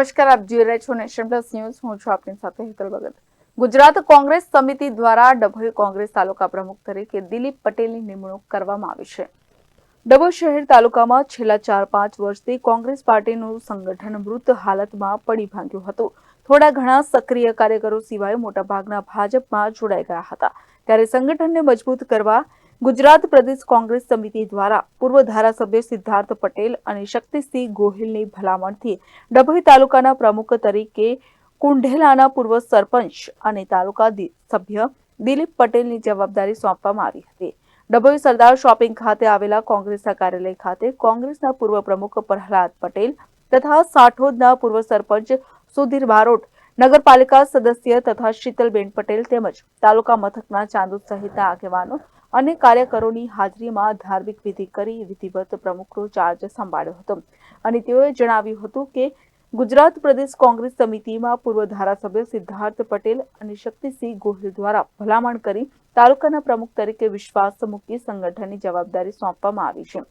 નમસ્કાર, આપ જોઈ રહ્યા છો નેશન પ્લસ ન્યૂઝ. હું છું આપની સાથે હેતલ ભગત. ગુજરાત કોંગ્રેસ સમિતિ દ્વારા ડભોઈ કોંગ્રેસ તાલુકા પ્રમુખ તરીકે દિલીપ પટેલની નિમણૂક કરવામાં આવી છે. ડભોઈ શહેર તાલુકામાં છેલ્લા ચાર પાંચ વર્ષથી કોંગ્રેસ પાર્ટીનું સંગઠન મૃત હાલતમાં પડી ભાંગ્યું હતું. થોડા ઘણા સક્રિય કાર્યકરો સિવાય મોટાભાગના ભાજપમાં જોડાઈ ગયા હતા. ત્યારે સંગઠનને મજબૂત કરવા ગુજરાત પ્રદેશ કોંગ્રેસ સમિતિ દ્વારા પૂર્વ ધારાસભ્ય સિદ્ધાર્થ પટેલ અને શક્તિસિંહ ગોહિલની ભલામણથી ડભોઈ તાલુકાના પ્રમુખ તરીકે કુંઢેલાના પૂર્વ સરપંચ અને તાલુકા સભ્ય દિલીપ પટેલની જવાબદારી સોંપવામાં આવી હતી. ડભોઈ સરદાર શોપિંગ ખાતે આવેલા કોંગ્રેસના કાર્યાલય ખાતે કોંગ્રેસના પૂર્વ પ્રમુખ પ્રહલાદ પટેલ તથા સાઠોદના પૂર્વ સરપંચ સુધીર બારોટ, નગરપાલિકા સદસ્ય તથા શીતલબેન પટેલ તેમજ તાલુકા મથકના ચાંદુ સહિતના આગેવાનો અને કાર્યકરોની હાજરીમાં ધાર્મિક વિધિ કરી વિધિવત પ્રમુખનો ચાર્જ સંભાળ્યો હતો. અને તેઓએ જણાવ્યું હતું કે, ગુજરાત પ્રદેશ કોંગ્રેસ સમિતિમાં પૂર્વ ધારાસભ્ય સિદ્ધાર્થ પટેલ અને શક્તિસિંહ ગોહિલ દ્વારા ભલામણ કરી તાલુકાના પ્રમુખ તરીકે વિશ્વાસ મૂકી સંગઠનની જવાબદારી સોંપવામાં આવી છે.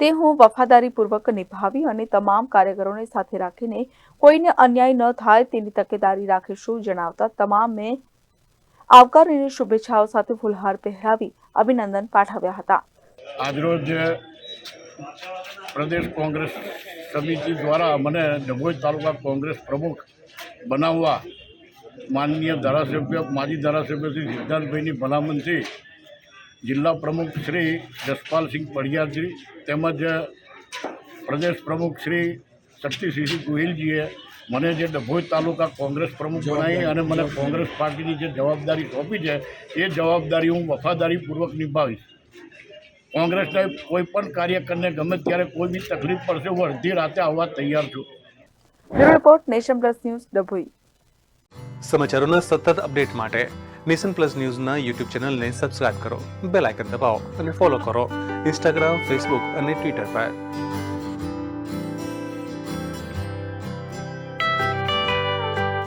તે હું વફાદારીપૂર્વક નિભાવી અને તમામ કાર્યકરોને સાથે રાખીને કોઈને અન્યાય ન થાય તેની તકેદારી રાખીશું જણાવતા તમામે આવકારીની શુભેચ્છાઓ સાથે ફુલહાર પહેરાવી અભિનંદન પાઠવ્યા હતા. આજરોજ પ્રદેશ કોંગ્રેસ સમિતિ દ્વારા મને ડભોઈ તાલુકા કોંગ્રેસ પ્રમુખ બનાવવા માનનીય ધારાસભ્ય, માજી ધારાસભ્ય શ્રી સિદ્ધાર્થભાઈની ભલામણથી જિલ્લા પ્રમુખ શ્રી જસપાલસિંહ પડિયારજી તેમજ પ્રદેશ પ્રમુખ શ્રી શક્તિસિંહ ગોહિલજીએ મને જે ડભોઈ તાલુકા કોંગ્રેસ પ્રમુખ બનાવી અને મને કોંગ્રેસ પાર્ટીની જે જવાબદારી સોંપી છે એ જવાબદારી હું વફાદારીપૂર્વક નિભાવીશ. કોંગ્રેસના કોઈ પણ કાર્યકરને ગમે ત્યારે કોઈ બી તકલીફ પડશે હું અડધી રાતે આવવા તૈયાર છું. Report nation plus news Dabhoi. સમાચારોના સતત અપડેટ માટે નેશન પ્લસ ન્યૂઝના યુટ્યુબ ચેનલને સબસ્ક્રાઇબ કરો બેલ આઇકન દબાવો અને ફોલો કરો ઇન્સ્ટાગ્રામ ફેસબુક અને ટ્વિટર પર.